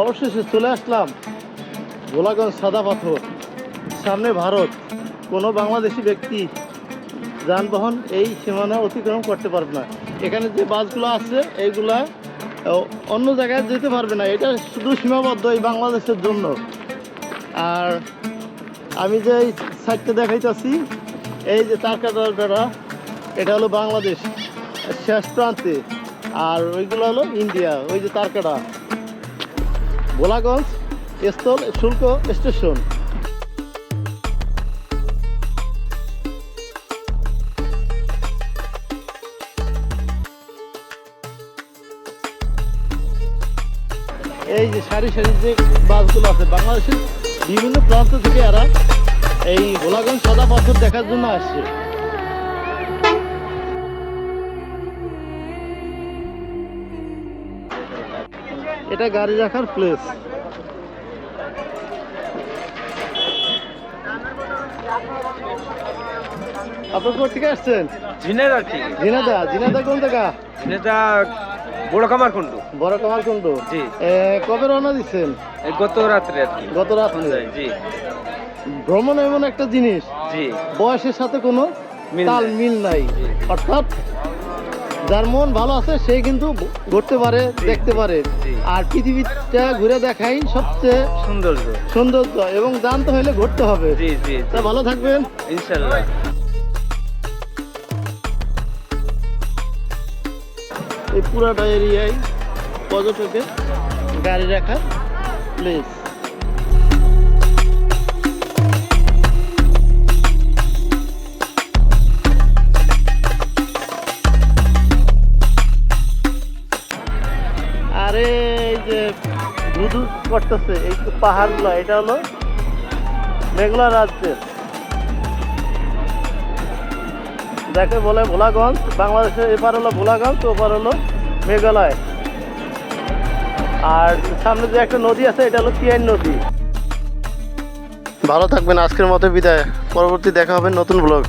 অবশেষে চলে আসলাম গোলাগঞ্জ সাদা পাথর। সামনে ভারত, কোনো বাংলাদেশি ব্যক্তি যানবাহন এই সীমানা অতিক্রম করতে পারবে না। এখানে যে বাসগুলো আছে এইগুলা অন্য জায়গায় যেতে পারবে না। এটা শুধু সীমাবদ্ধ এই বাংলাদেশের জন্য। আর আমি যে এই সাইডটা দেখাইতেছি, এই যে তারকাটা এটা হলো বাংলাদেশ। শেষ প্রান্তে আর ওইগুলো হলো ইন্ডিয়া, ওই যে তারকাটা ভোলাগঞ্জ, স্থল, শুল্ক স্টেশন। এই যে সারি সারি যে বাসগুলো আছে, বাংলাদেশের বিভিন্ন প্রান্ত থেকে এরা এই ভোলাগঞ্জ সাদা পাথর দেখার জন্য আসছে। এটা গাড়ি রাখার প্লেস আপনার কোথা থেকে আসছেন? কোন জায়গা? বড় কামার কুন্ডু বড় জি। কবে রওনা দিচ্ছেন? গত রাত্রে আর কি। গত রাত্রে? জি। ভ্রমণ এমন একটা জিনিস। জি। বয়সের সাথে কোনো তাল। মিল নাই। অর্থাৎ যার মন ভালো আছে সে কিন্তু ঘুরতে পারে দেখতে পারে। আর পৃথিবীটা ঘুরে দেখাই সবচেয়ে সৌন্দর্য। সৌন্দর্য এবং জানতে হলে ঘুরতে হবে। জি জি তা ভালো থাকবেন। ইনশাল্লাহ। এই পুরাটা এরিয়ায় পর্যটকের গাড়ি রাখার প্লেস যে ধুধু করতেছে এই পাহাড়গুলো, এটা হলো মেঘলা রাজ্যের। যাকে বলে ভোলাগঞ্জ বাংলাদেশের এপার হলো ভোলাগঞ্জ, ওপার হলো মেঘালয়। আর সামনে যে একটা নদী আছে, এটা হলো তিয়ান নদী। ভালো থাকবেন, আজকের মতো বিদায়। পরবর্তী দেখা হবে নতুন ব্লগ।